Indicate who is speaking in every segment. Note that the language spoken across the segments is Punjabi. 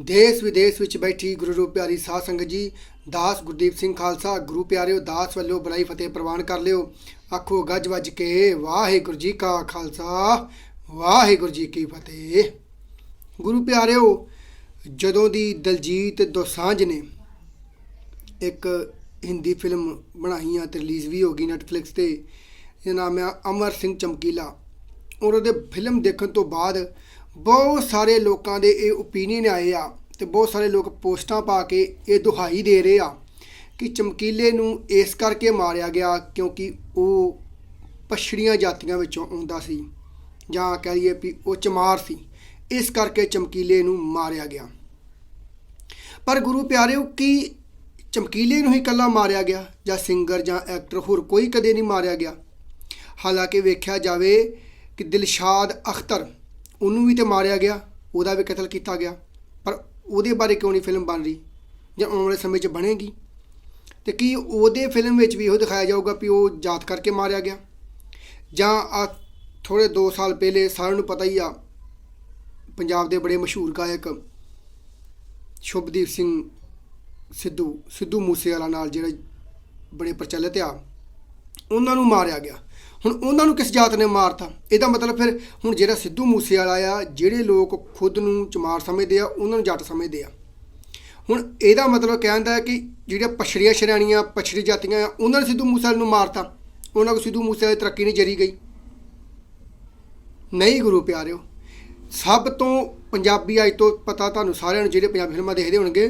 Speaker 1: ਦੇਸ਼ ਵਿਦੇਸ਼ ਵਿੱਚ ਬੈਠੀ ਗੁਰੂ ਰੂਪ ਪਿਆਰੀ ਸਾਧ ਸੰਗਤ ਜੀ, ਦਾਸ ਗੁਰਦੀਪ ਸਿੰਘ ਖਾਲਸਾ, ਗੁਰੂ ਪਿਆਰਿਓ, ਦਾਸ ਵੱਲੋਂ ਬੜਾਈ ਫਤਿਹ ਪ੍ਰਵਾਨ ਕਰ ਲਿਓ। ਆਖੋ, ਗੱਜ ਵੱਜ ਕੇ, ਵਾਹਿਗੁਰੂ ਜੀ ਕਾ ਖਾਲਸਾ, ਵਾਹਿਗੁਰੂ ਜੀ ਕੀ ਫਤਿਹ। ਗੁਰੂ ਪਿਆਰਿਓ, ਜਦੋਂ ਦੀ ਦਲਜੀਤ ਦੋਸਾਂਝ ਨੇ ਇੱਕ ਹਿੰਦੀ ਫਿਲਮ ਬਣਾਈ ਆ ਤੇ ਰਿਲੀਜ਼ ਵੀ ਹੋ ਗਈ ਨੈਟਫਲਿਕਸ ਤੇ ਇਹ ਨਾਮ ਹੈ ਅਮਰ ਸਿੰਘ ਚਮਕੀਲਾ। ਔਰ ਉਹਦੇ ਫਿਲਮ ਦੇਖਣ ਤੋਂ ਬਾਅਦ ਬਹੁਤ ਸਾਰੇ ਲੋਕਾਂ ਦੇ ਇਹ ਓਪੀਨੀਅਨ ਆਏ ਆ ਤੇ ਬਹੁਤ ਸਾਰੇ ਲੋਕ ਪੋਸਟਾਂ ਪਾ ਕੇ ਇਹ ਦੁਹਾਈ ਦੇ ਰਹੇ ਆ ਕਿ ਚਮਕੀਲੇ ਨੂੰ ਇਸ ਕਰਕੇ ਮਾਰਿਆ ਗਿਆ ਕਿਉਂਕਿ ਉਹ ਪਛੜੀਆਂ ਜਾਤੀਆਂ ਵਿੱਚੋਂ ਆਉਂਦਾ ਸੀ ਜਾਂ ਕਹਿ ਲਈਏ ਵੀ ਉਹ ਚਮਾਰ ਸੀ, ਇਸ ਕਰਕੇ ਚਮਕੀਲੇ ਨੂੰ ਮਾਰਿਆ ਗਿਆ। ਪਰ ਗੁਰੂ ਪਿਆਰਿਓ, ਕੀ ਚਮਕੀਲੇ ਨੂੰ ਹੀ ਇਕੱਲਾ ਮਾਰਿਆ ਗਿਆ ਜਾਂ ਸਿੰਗਰ ਜਾਂ ਐਕਟਰ ਹੋਰ ਕੋਈ ਕਦੇ ਨਹੀਂ ਮਾਰਿਆ ਗਿਆ? ਹਾਲਾਂਕਿ ਵੇਖਿਆ ਜਾਵੇ ਕਿ ਦਿਲਸ਼ਾਦ ਅਖਤਰ ਉਹਨੂੰ ਵੀ ਤੇ ਮਾਰਿਆ ਗਿਆ, ਉਹਦਾ ਵੀ ਕਤਲ ਕੀਤਾ ਗਿਆ, ਪਰ ਉਹਦੇ ਬਾਰੇ ਕਿਉਂ ਨਹੀਂ ਫਿਲਮ ਬਣ ਰਹੀ? ਜਾਂ ਆਉਣ ਵਾਲੇ ਸਮੇਂ 'ਚ ਬਣੇਗੀ? ਤੇ ਕੀ ਉਹਦੇ ਫਿਲਮ ਵਿੱਚ ਵੀ ਇਹੋ ਦਿਖਾਇਆ ਜਾਊਗਾ ਵੀ ਉਹ ਜਾਤ ਕਰਕੇ ਮਾਰਿਆ ਗਿਆ? ਜਾਂ ਆ ਥੋੜੇ 2 ਸਾਲ ਪਹਿਲੇ ਸਾਰਿਆਂ ਨੂੰ ਪਤਾ ਹੀ ਆ, ਪੰਜਾਬ ਦੇ ਬੜੇ ਮਸ਼ਹੂਰ ਗਾਇਕ ਸ਼ੁਭਦੀਪ ਸਿੰਘ ਸਿੱਧੂ ਸਿੱਧੂ ਮੂਸੇਵਾਲਾ ਨਾਲ ਜਿਹੜੇ ਬੜੇ ਪ੍ਰਚਲਿਤ ਆ, ਉਹਨਾਂ ਨੂੰ ਮਾਰਿਆ ਗਿਆ। ਹੁਣ ਉਹਨਾਂ ਨੂੰ ਕਿਸ ਜਾਤ ਨੇ ਮਾਰਤਾ? ਇਹਦਾ ਮਤਲਬ ਫਿਰ ਹੁਣ ਜਿਹੜਾ ਸਿੱਧੂ ਮੂਸੇਵਾਲਾ ਆ, ਜਿਹੜੇ ਲੋਕ ਖੁਦ ਨੂੰ ਚਮਾਰ ਸਮਝਦੇ ਆ, ਉਹਨਾਂ ਨੂੰ ਜੱਟ ਸਮਝਦੇ ਆ। ਹੁਣ ਇਹਦਾ ਮਤਲਬ ਕਹਿੰਦਾ ਹੈ ਕਿ ਜਿਹੜੀਆਂ ਪਛੜੀਆਂ ਸ਼੍ਰੇਣੀਆਂ, ਪਛੜੀ ਜਾਤੀਆਂ ਆ, ਉਹਨਾਂ ਨੇ ਸਿੱਧੂ ਮੂਸੇਵਾਲੇ ਨੂੰ ਮਾਰਤਾ। ਉਹਨਾਂ ਕੋ ਸਿੱਧੂ ਮੂਸੇਵਾਲੇ ਦੀ ਤਰੱਕੀ ਨਹੀਂ ਜਰੀ ਗਈ। ਨਹੀਂ ਗੁਰੂ ਪਿਆਰਿਓ, ਸਭ ਤੋਂ ਪੰਜਾਬੀ ਅੱਜ ਤੋਂ ਪਤਾ ਤੁਹਾਨੂੰ ਸਾਰਿਆਂ ਨੂੰ ਜਿਹੜੇ ਪੰਜਾਬੀ ਫਿਲਮਾਂ ਦੇਖਦੇ ਹੋਣਗੇ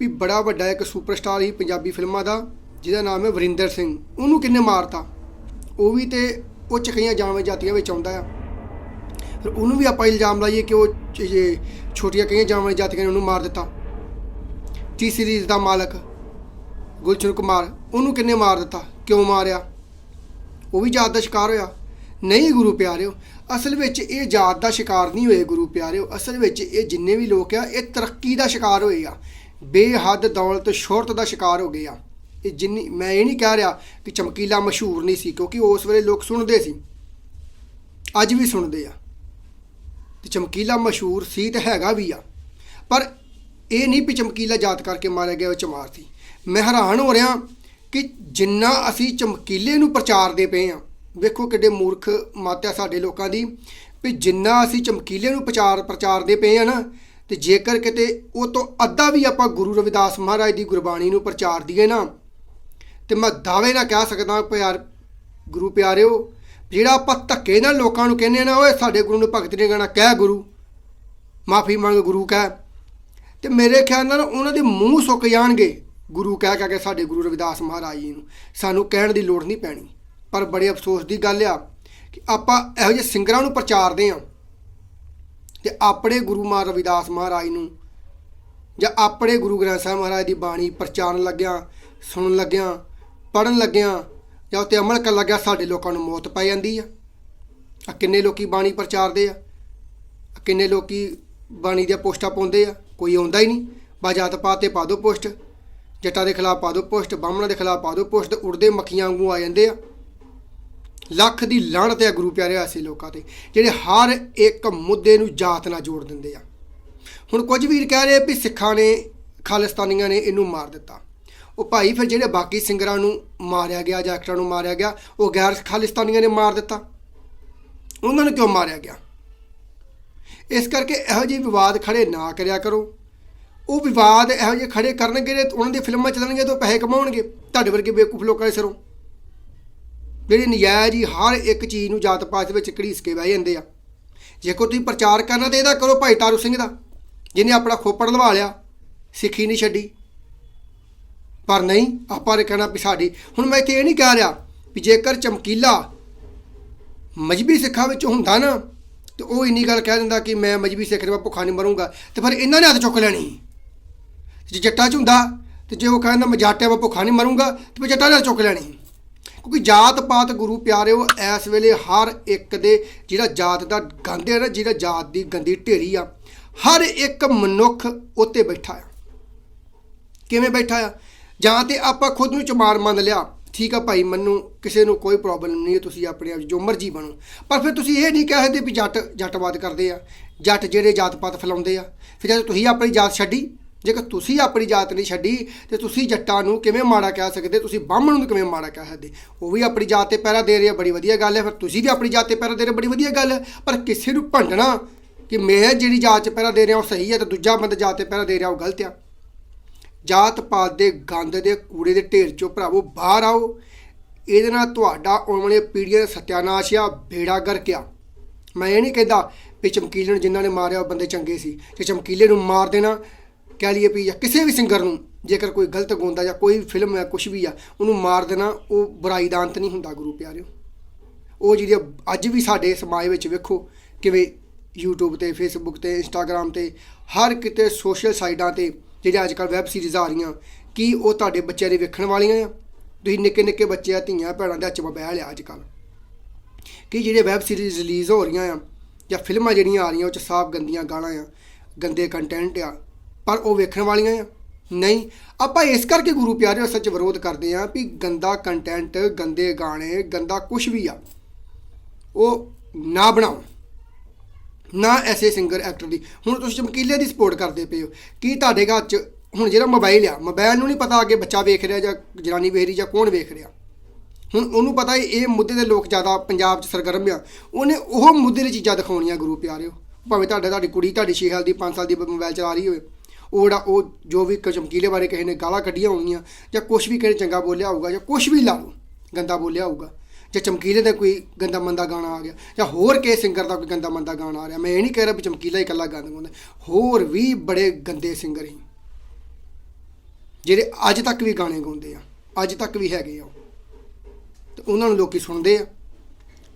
Speaker 1: ਵੀ ਬੜਾ ਵੱਡਾ ਇੱਕ ਸੁਪਰਸਟਾਰ ਸੀ ਪੰਜਾਬੀ ਫਿਲਮਾਂ ਦਾ, ਜਿਹਦਾ ਨਾਮ ਹੈ ਵਰਿੰਦਰ ਸਿੰਘ। ਉਹਨੂੰ ਕਿੰਨੇ ਮਾਰਤਾ? ਉਹ ਵੀ ਤੇ ਉੱਚ ਕਈਆਂ ਜਾਵੇਂ ਜਾਤੀਆਂ ਵਿੱਚ ਆਉਂਦਾ ਆ। ਫਿਰ ਉਹਨੂੰ ਵੀ ਆਪਾਂ ਇਲਜ਼ਾਮ ਲਾਈਏ ਕਿ ਉਹ ਇਹ ਛੋਟੀਆਂ ਕਈਆਂ ਜਾਵੇਂ ਜਾਤੀਆਂ ਨੇ ਉਹਨੂੰ ਮਾਰ ਦਿੱਤਾ। ਟੀ ਸੀਰੀਜ਼ ਦਾ ਮਾਲਕ ਗੁਲਚਨ ਕੁਮਾਰ ਉਹਨੂੰ ਕਿੰਨੇ ਮਾਰ ਦਿੱਤਾ? ਕਿਉਂ ਮਾਰਿਆ? ਉਹ ਵੀ ਜਾਤ ਦਾ ਸ਼ਿਕਾਰ ਹੋਇਆ। ਨਹੀਂ ਗੁਰੂ ਪਿਆਰਿਓ, ਅਸਲ ਵਿੱਚ ਇਹ ਜਾਤ ਦਾ ਸ਼ਿਕਾਰ ਨਹੀਂ ਹੋਏ ਗੁਰੂ ਪਿਆਰਿਓ। ਅਸਲ ਵਿੱਚ ਇਹ ਜਿੰਨੇ ਵੀ ਲੋਕ ਆ, ਇਹ ਤਰੱਕੀ ਦਾ ਸ਼ਿਕਾਰ ਹੋਏ ਆ। ਬੇਹੱਦ ਦੌਲਤ, ਸ਼ੋਹਰਤ ਦਾ ਸ਼ਿਕਾਰ ਹੋ ਗਏ ਆ। ਇਹ ਜਿੰਨੀ ਮੈਂ ਇਹ ਨਹੀਂ ਕਹਿ ਰਿਹਾ ਕਿ ਚਮਕੀਲਾ ਮਸ਼ਹੂਰ ਨਹੀਂ ਸੀ, ਕਿਉਂਕਿ ਉਸ ਵੇਲੇ ਲੋਕ ਸੁਣਦੇ ਸੀ। ਅੱਜ ਵੀ ਸੁਣਦੇ ਆ। ਤੇ ਚਮਕੀਲਾ ਮਸ਼ਹੂਰ ਸੀ ਤੇ ਹੈਗਾ ਵੀ ਆ। ਪਰ ਇਹ ਨਹੀਂ ਵੀ ਚਮਕੀਲਾ ਜਾਤ ਕਰਕੇ ਮਾਰਿਆ ਗਿਆ, ਉਹ ਚਮਾਰ ਸੀ। ਮੈਂ ਹੈਰਾਨ ਹੋ ਰਿਹਾ ਕਿ ਜਿੰਨਾ ਅਸੀਂ ਚਮਕੀਲੇ ਨੂੰ ਪ੍ਰਚਾਰਦੇ ਪਏ ਆ, ਵੇਖੋ ਕਿੱਡੇ ਮੂਰਖ ਮਾਤਿਆ ਸਾਡੇ ਲੋਕਾਂ ਦੀ, ਵੀ ਜਿੰਨਾ ਅਸੀਂ ਚਮਕੀਲੇ ਨੂੰ ਪ੍ਰਚਾਰ, ਪ੍ਰਚਾਰਦੇ ਪਏ ਆ ਨਾ, ਤੇ ਜੇਕਰ ਕਿਤੇ ਉਹ ਤੋਂ ਅੱਧਾ ਵੀ ਆਪਾਂ ਗੁਰੂ ਰਵਿਦਾਸ ਮਹਾਰਾਜ ਦੀ ਗੁਰਬਾਣੀ ਨੂੰ ਪ੍ਰਚਾਰ ਦਈਏ ਨਾ ਤੇ ਮੈਂ ਦਾਅਵੇ ਨਾਲ ਕਹਿ ਸਕਦਾ ਪਿਆਰ ਗੁਰੂ ਪਿਆਰਿਓ, ਜਿਹੜਾ ਆਪਾਂ ਧੱਕੇ ਨਾਲ ਲੋਕਾਂ ਨੂੰ ਕਹਿੰਦੇ ਨਾ, ਓਏ ਸਾਡੇ ਗੁਰੂ ਨੂੰ ਭਗਤ ਨਹੀਂ ਕਹਿਣਾ, ਕਹਿ ਗੁਰੂ, ਮਾਫੀ ਮੰਗ ਗੁਰੂ ਕਹਿ। ਤੇ ਮੇਰੇ ਖਿਆਲ ਨਾਲ ਉਹਨਾਂ ਦੇ ਮੂੰਹ ਸੁੱਕ ਜਾਣਗੇ, ਗੁਰੂ ਕਹਿ ਕਹਿ ਕੇ ਸਾਡੇ ਗੁਰੂ ਰਵਿਦਾਸ ਮਹਾਰਾਜ ਜੀ ਨੂੰ। ਸਾਨੂੰ ਕਹਿਣ ਦੀ ਲੋੜ ਨਹੀਂ ਪੈਣੀ। ਪਰ ਬੜੇ ਅਫਸੋਸ ਦੀ ਗੱਲ ਆ ਕਿ ਆਪਾਂ ਇਹੋ ਜਿਹੇ ਸਿੰਗਰਾਂ ਨੂੰ ਪ੍ਰਚਾਰਦੇ ਆ। ਤੇ ਆਪਣੇ ਗੁਰੂ ਮਾ ਰਵਿਦਾਸ ਮਹਾਰਾਜ ਨੂੰ ਜਾਂ ਆਪਣੇ ਗੁਰੂ ਗ੍ਰੰਥ ਸਾਹਿਬ ਮਹਾਰਾਜ ਦੀ ਬਾਣੀ ਪ੍ਰਚਾਰਨ ਲੱਗਿਆ, ਸੁਣਨ ਲੱਗਿਆ ਪੜਨ ਲੱਗਿਆ ਜਾਂ ਉੱਤੇ ਅਮਲ ਕਰਨ ਲੱਗਿਆ ਸਾਡੇ ਲੋਕਾਂ ਨੂੰ ਮੌਤ ਪੈ ਜਾਂਦੀ ਆ। ਆ ਕਿੰਨੇ ਲੋਕੀ ਬਾਣੀ ਪ੍ਰਚਾਰਦੇ ਆ। ਕਿੰਨੇ ਲੋਕੀ ਬਾਣੀ ਦੀਆਂ ਪੋਸਟਾਂ ਪਾਉਂਦੇ ਆ। ਕੋਈ ਆਉਂਦਾ ਹੀ ਨਹੀਂ। ਬਾ ਪਾ ਤੇ ਪਾ ਦਿਓ ਪੋਸਟ। ਜੱਟਾਂ ਦੇ ਖਿਲਾਫ ਪਾ ਦਿਓ ਪੋਸਟ। ਬਾਹਮਣਾਂ ਦੇ ਖਿਲਾਫ ਪਾ ਦਿਓ ਪੋਸਟ। ਉੜਦੇ ਮੱਖੀਆਂ ਵਾਂਗੂ ਆ ਜਾਂਦੇ ਆ। ਲੱਖ ਦੀ ਲਾਹਣਤ ਹੈ ਗੁਰੂ ਪਿਆਰੇ ਐਸੇ ਲੋਕਾਂ ਤੇ, ਜਿਹੜੇ ਹਰ ਇੱਕ ਮੁੱਦੇ ਨੂੰ ਜਾਤ ਨਾਲ ਜੋੜ ਦਿੰਦੇ ਆ। ਹੁਣ ਕੁਝ ਵੀਰ ਕਹਿ ਰਹੇ ਵੀ ਸਿੱਖਾਂ ਨੇ, ਖਾਲਿਸਤਾਨੀਆਂ ਨੇ ਇਹਨੂੰ ਮਾਰ ਦਿੱਤਾ। ਉਹ ਭਾਈ ਫਿਰ ਜਿਹੜੇ ਬਾਕੀ ਸਿੰਗਰਾਂ ਨੂੰ ਮਾਰਿਆ ਗਿਆ ਜਾਂ ਐਕਟਰਾਂ ਨੂੰ ਮਾਰਿਆ ਗਿਆ, ਉਹ ਗੈਰ ਖਾਲਿਸਤਾਨੀਆਂ ਨੇ ਮਾਰ ਦਿੱਤਾ। ਉਹਨਾਂ ਨੂੰ ਕਿਉਂ ਮਾਰਿਆ ਗਿਆ? ਇਸ ਕਰਕੇ ਇਹੋ ਜਿਹੇ ਵਿਵਾਦ ਖੜੇ ਨਾ ਕਰਿਆ ਕਰੋ। ਉਹ ਵਿਵਾਦ ਇਹੋ ਜਿਹੇ ਖੜੇ ਕਰਨਗੇ ਉਹਨਾਂ ਦੀ ਫਿਲਮਾਂ ਚੱਲਣਗੇ ਤਾਂ ਉਹ ਪੈਸੇ ਕਮਾਉਣਗੇ। ਤੁਹਾਡੇ ਵਰਗੇ ਬੇਵਕੂਫ ਲੋਕਾਂ ਦੇ ਸਿਰੋਂ। ਜਿਹੜੇ ਨਜਾਇਜ਼ ਹੀ ਹਰ ਇੱਕ ਚੀਜ਼ ਨੂੰ ਜਾਤ ਪਾਤ ਵਿੱਚ ਘੜੀਸ ਕੇ ਬਹਿ ਜਾਂਦੇ ਆ। ਜੇ ਕੋਈ ਤੁਸੀਂ ਪ੍ਰਚਾਰ ਕਰਨਾ ਤੇ ਇਹਦਾ ਕਰੋ ਭਾਈ ਤਾਰੂ ਸਿੰਘ ਦਾ, ਜਿਹਨੇ ਆਪਣਾ ਖੋਪੜ ਲਵਾ ਲਿਆ, ਸਿੱਖੀ ਨਹੀਂ ਛੱਡੀ। ਪਰ ਨਹੀਂ, ਆਪਾਂ ਨੇ ਕਹਿਣਾ ਵੀ ਸਾਡੀ। ਹੁਣ ਮੈਂ ਇੱਥੇ ਇਹ ਨਹੀਂ ਕਹਿ ਰਿਹਾ ਵੀ ਜੇਕਰ ਚਮਕੀਲਾ ਮਜਬੀ ਸਿੱਖਾਂ ਵਿੱਚ ਹੁੰਦਾ ਨਾ, ਤੇ ਉਹ ਇੰਨੀ ਗੱਲ ਕਹਿ ਦਿੰਦਾ ਕਿ ਮੈਂ ਮਜਬੀ ਸਿੱਖ ਰਿਹਾ ਭੁੱਖਾ ਨਹੀਂ ਮਰੂੰਗਾ, ਤੇ ਫਿਰ ਇਹਨਾਂ ਨੇ ਹੱਥ ਚੁੱਕ ਲੈਣੀ। ਜੇ ਜੱਟਾਂ 'ਚ ਹੁੰਦਾ, ਤੇ ਜੇ ਉਹ ਕਹਿੰਦਾ ਮੈਂ ਜਾਟਿਆ ਵਾ ਭੁੱਖਾ ਨਹੀਂ ਮਰੂੰਗਾ, ਤੇ ਫਿਰ ਜੱਟਾਂ ਨੇ ਚੁੱਕ ਲੈਣੀ। ਕਿਉਂਕਿ ਜਾਤ ਪਾਤ ਗੁਰੂ ਪਿਆਰਿਓ ਇਸ ਵੇਲੇ ਹਰ ਇੱਕ ਦੇ ਜਿਹੜਾ ਜਾਤ ਦਾ ਗੰਦ ਹੈ ਨਾ, ਜਿਹੜਾ ਜਾਤ ਦੀ ਗੰਦੀ ਢੇਰੀ ਆ, ਹਰ ਇੱਕ ਮਨੁੱਖ ਉੱਤੇ ਬੈਠਾ ਆ। ਕਿਵੇਂ ਬੈਠਾ ਆ? ਜਾਂ ਤੇ ਆਪਾਂ ਖੁਦ ਨੂੰ ਚਮਾਰ ਮੰਨ ਲਿਆ, ਠੀਕ ਆ ਭਾਈ, ਮੈਨੂੰ ਕਿਸੇ ਨੂੰ ਕੋਈ ਪ੍ਰੋਬਲਮ ਨਹੀਂ ਹੈ, ਤੁਸੀਂ ਆਪਣੇ ਆਪ ਜੋ ਮਰਜ਼ੀ ਬਣੋ। ਪਰ ਫਿਰ ਤੁਸੀਂ ਇਹ ਨਹੀਂ ਕਹਿ ਸਕਦੇ ਵੀ ਜੱਟ, ਜੱਟਵਾਦ ਕਰਦੇ ਆ। ਜੱਟ ਜਿਹੜੇ ਜਾਤ ਪਾਤ ਫੈਲਾਉਂਦੇ ਆ। ਫਿਰ ਜਦ ਤੁਸੀਂ ਆਪਣੀ ਜਾਤ ਛੱਡੀ, ਜੇਕਰ ਤੁਸੀਂ ਆਪਣੀ ਜਾਤ ਨਹੀਂ ਛੱਡੀ, ਤੇ ਤੁਸੀਂ ਜੱਟਾਂ ਨੂੰ ਕਿਵੇਂ ਮਾੜਾ ਕਹਿ ਸਕਦੇ? ਤੁਸੀਂ ਬਾਹਮਣ ਨੂੰ ਕਿਵੇਂ ਮਾੜਾ ਕਹਿ ਸਕਦੇ? ਉਹ ਵੀ ਆਪਣੀ ਜਾਤ ਤੇ ਪਹਿਰਾ ਦੇ ਰਹੇ ਆ, ਬੜੀ ਵਧੀਆ ਗੱਲ ਹੈ। ਫਿਰ ਤੁਸੀਂ ਵੀ ਆਪਣੀ ਜਾਤ ਤੇ ਪਹਿਰਾ ਦੇ ਰਹੇ ਬੜੀ ਵਧੀਆ ਗੱਲ ਹੈ। ਪਰ ਕਿਸੇ ਨੂੰ ਭੰਡਣਾ ਕਿ ਮੈਂ ਜਿਹੜੀ ਜਾਤ 'ਚ ਪਹਿਰਾ ਦੇ ਰਿਹਾ, ਉਹ ਸਹੀ ਹੈ ਤੇ ਦੂਜਾ ਬੰਦਾ ਜਾਤ ਤੇ ਪਹਿਰਾ ਦੇ ਰਿਹਾ, ਉਹ ਗਲਤ ਆ। ਜਾਤ ਪਾਤ ਦੇ ਗੰਦ ਦੇ ਕੂੜੇ ਦੇ ਢੇਰ ਚੋਂ ਭਰਾਵੋ ਬਾਹਰ ਆਓ। ਇਹਦੇ ਨਾਲ ਤੁਹਾਡਾ ਆਉਣ ਵਾਲੀਆਂ ਪੀੜ੍ਹੀਆਂ ਦਾ ਸਤਿਆਨਾਸ਼ ਆ ਬੇੜਾ ਗਰਕ ਮੈਂ ਇਹ ਨਹੀਂ ਕਹਿੰਦਾ ਵੀ ਚਮਕੀਲੇ ਨੂੰ ਜਿਨ੍ਹਾਂ ਨੇ ਮਾਰਿਆ ਉਹ ਬੰਦੇ ਚੰਗੇ ਸੀ। ਤੇ ਚਮਕੀਲੇ ਨੂੰ ਮਾਰ ਦੇਣਾ, ਕਹਿ ਲਈਏ ਵੀ ਜਾਂ ਕਿਸੇ ਵੀ ਸਿੰਗਰ ਨੂੰ, ਜੇਕਰ ਕੋਈ ਗਲਤ ਗਾਉਂਦਾ ਜਾਂ ਕੋਈ ਫਿਲਮ ਹੈ ਕੁਝ ਵੀ ਆ, ਉਹਨੂੰ ਮਾਰ ਦੇਣਾ, ਉਹ ਬੁਰਾਈ ਦਾ ਅੰਤ ਨਹੀਂ ਹੁੰਦਾ ਗੁਰੂ ਪਿਆਰਿਓ। ਉਹ ਜਿਹੜੀ ਅੱਜ ਵੀ ਸਾਡੇ ਸਮਾਜ ਵਿੱਚ ਵੇਖੋ ਕਿਵੇਂ YouTube ਤੇ, Facebook ਤੇ, Instagram ਤੇ, ਹਰ ਕਿਤੇ ਸੋਸ਼ਲ ਸਾਈਟਾਂ ਤੇ ਜਿਹੜੇ ਅੱਜ ਕੱਲ੍ਹ ਵੈਬ ਸੀਰੀਜ਼ ਆ ਰਹੀਆਂ, ਕੀ ਉਹ ਤੁਹਾਡੇ ਬੱਚਿਆਂ ਦੇ ਵੇਖਣ ਵਾਲੀਆਂ ਆ? ਤੁਸੀਂ ਨਿੱਕੇ ਨਿੱਕੇ ਬੱਚੇ ਆ, ਧੀਆਂ ਭੈਣਾਂ ਦੇ ਹੱਥ 'ਚ ਲਿਆ ਅੱਜ ਕੱਲ੍ਹ ਕਿ ਜਿਹੜੇ ਵੈਬ ਸੀਰੀਜ਼ ਰਿਲੀਜ਼ ਹੋ ਰਹੀਆਂ ਆ, ਜਾਂ ਫਿਲਮਾਂ ਜਿਹੜੀਆਂ ਆ ਰਹੀਆਂ, ਉਹ ਚ ਸਾਫ਼ ਗੰਦੀਆਂ ਗਾਲਾਂ ਆ, ਗੰਦੇ ਕੰਟੈਂਟ ਆ, ਪਰ ਉਹ ਵੇਖਣ ਵਾਲੀਆਂ ਆ? ਨਹੀਂ। ਆਪਾਂ ਇਸ ਕਰਕੇ ਗੁਰੂ ਪਿਆਰੇ ਸੱਚ ਵਿਰੋਧ ਕਰਦੇ ਆ ਵੀ ਗੰਦਾ ਕੰਟੈਂਟ ਗੰਦੇ ਗਾਣੇ, ਗੰਦਾ ਕੁਝ ਵੀ ਆ, ਉਹ ਨਾ ਬਣਾਓ। ਨਾ ਐਸੇ ਸਿੰਗਰ ਐਕਟਰ ਦੀ। ਹੁਣ ਤੁਸੀਂ ਚਮਕੀਲੇ ਦੀ ਸਪੋਰਟ ਕਰਦੇ ਪਏ ਹੋ। ਕੀ ਤੁਹਾਡੇ ਘਰ 'ਚ ਹੁਣ ਜਿਹੜਾ ਮੋਬਾਈਲ ਆ ਮੋਬਾਈਲ ਨੂੰ ਨਹੀਂ ਪਤਾ ਅੱਗੇ ਬੱਚਾ ਵੇਖ ਰਿਹਾ ਜਾਂ ਜਨਾਨੀ ਵੇਖ ਰਹੀ ਜਾਂ ਕੌਣ ਵੇਖ ਰਿਹਾ? ਹੁਣ ਉਹਨੂੰ ਪਤਾ ਇਹ ਮੁੱਦੇ ਦੇ ਲੋਕ ਜ਼ਿਆਦਾ ਪੰਜਾਬ 'ਚ ਸਰਗਰਮ ਆ। ਉਹਨੇ ਉਹ ਮੁੱਦੇ ਦੀ ਚੀਜ਼ਾਂ ਦਿਖਾਉਣੀਆਂ ਗੁਰੂ ਪਿਆਰਿਓ। ਭਾਵੇਂ ਤੁਹਾਡਾ, ਤੁਹਾਡੀ ਕੁੜੀ ਤੁਹਾਡੀ 6 ਸਾਲ ਦੀ 5 ਸਾਲ ਦੀ ਮੋਬਾਈਲ ਚਲਾ ਰਹੀ ਹੋਵੇ। ਉਹ ਜਿਹੜਾ, ਉਹ ਜੋ ਵੀ ਚਮਕੀਲੇ ਬਾਰੇ ਕਿਸੇ ਨੇ ਗਾਲਾਂ ਕੱਢੀਆਂ ਹੋਣਗੀਆਂ ਜਾਂ ਕੁਝ ਵੀ ਕਿਸੇ ਨੇ ਚੰਗਾ ਬੋਲਿਆ ਹੋਊਗਾ ਜਾਂ ਕੁਝ ਵੀ ਲਾ ਲਓ, ਗੰਦਾ ਬੋਲਿਆ ਹੋਊਗਾ। ਜਾਂ ਚਮਕੀਲੇ ਦਾ ਕੋਈ ਗੰਦਾ ਮੰਦਾ ਗਾਣਾ ਆ ਗਿਆ, ਜਾਂ ਹੋਰ ਕਿਸੇ ਸਿੰਗਰ ਦਾ ਕੋਈ ਗੰਦਾ ਮੰਦਾ ਗਾਣਾ ਆ ਰਿਹਾ, ਮੈਂ ਇਹ ਨਹੀਂ ਕਹਿ ਰਿਹਾ ਵੀ ਚਮਕੀਲਾ ਹੀ ਇਕੱਲਾ ਗਾਣਾ ਗਾਉਂਦਾ ਹੋਰ ਵੀ ਬੜੇ ਗੰਦੇ ਸਿੰਗਰ ਹੀ। ਜਿਹੜੇ ਅੱਜ ਤੱਕ ਵੀ ਗਾਣੇ ਗਾਉਂਦੇ ਆ, ਅੱਜ ਤੱਕ ਵੀ ਹੈਗੇ ਆ ਉਹ। ਤੇ ਉਹਨਾਂ ਨੂੰ ਲੋਕੀ ਸੁਣਦੇ ਆ।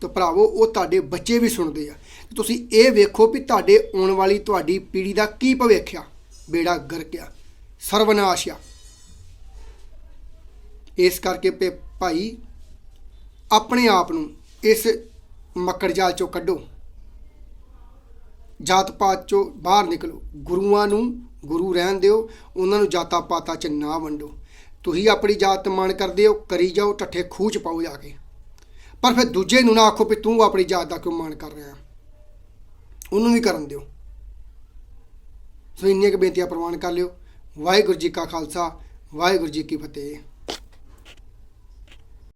Speaker 1: ਤੇ ਭਰਾਵੋ, ਉਹ ਤੁਹਾਡੇ ਬੱਚੇ ਵੀ ਸੁਣਦੇ ਆ। ਤੇ ਤੁਸੀਂ ਇਹ ਵੇਖੋ ਵੀ ਤੁਹਾਡੇ ਆਉਣ ਵਾਲੀ ਤੁਹਾਡੀ ਪੀੜ੍ਹੀ ਦਾ ਕੀ ਭਵਿੱਖ ਆ। ਬੇੜਾ ਗਰਕਿਆ ਸਰਵਨਾਸ਼ ਆ। ਇਸ ਕਰਕੇ ਪੇ ਭਾਈ ਆਪਣੇ ਆਪ ਨੂੰ ਇਸ ਮੱਕੜ ਜਾਲ ਚੋਂ ਕੱਢੋ। ਜਾਤ ਪਾਤ ਚੋਂ ਬਾਹਰ ਨਿਕਲੋ। ਗੁਰੂਆਂ ਨੂੰ ਗੁਰੂ ਰਹਿਣ ਦਿਓ, ਉਹਨਾਂ ਨੂੰ ਜਾਤਾਂ ਪਾਤਾਂ ਚ ਨਾ ਵੰਡੋ। ਤੁਸੀਂ ਆਪਣੀ ਜਾਤ ਮਾਣ ਕਰਦੇ ਹੋ, ਕਰੀ ਜਾਓ, ਠੱਠੇ ਖੂਚ ਪਾਓ ਜਾ ਕੇ। ਪਰ ਫਿਰ ਦੂਜੇ ਨੂੰ ਨਾ ਆਖੋ ਵੀ ਤੂੰ ਆਪਣੀ ਜਾਤ ਦਾ ਕਿਉਂ ਮਾਣ ਕਰ ਰਿਹਾ? ਉਹਨੂੰ ਵੀ ਕਰਨ ਦਿਓ। ਸੋ ਇੰਨੀਆਂ ਕੁ ਬੇਨਤੀਆਂ ਪ੍ਰਵਾਨ ਕਰ ਲਿਓ। ਵਾਹਿਗੁਰੂ ਜੀ ਕਾ ਖਾਲਸਾ, ਵਾਹਿਗੁਰੂ ਜੀ ਕੀ ਫਤਿਹ।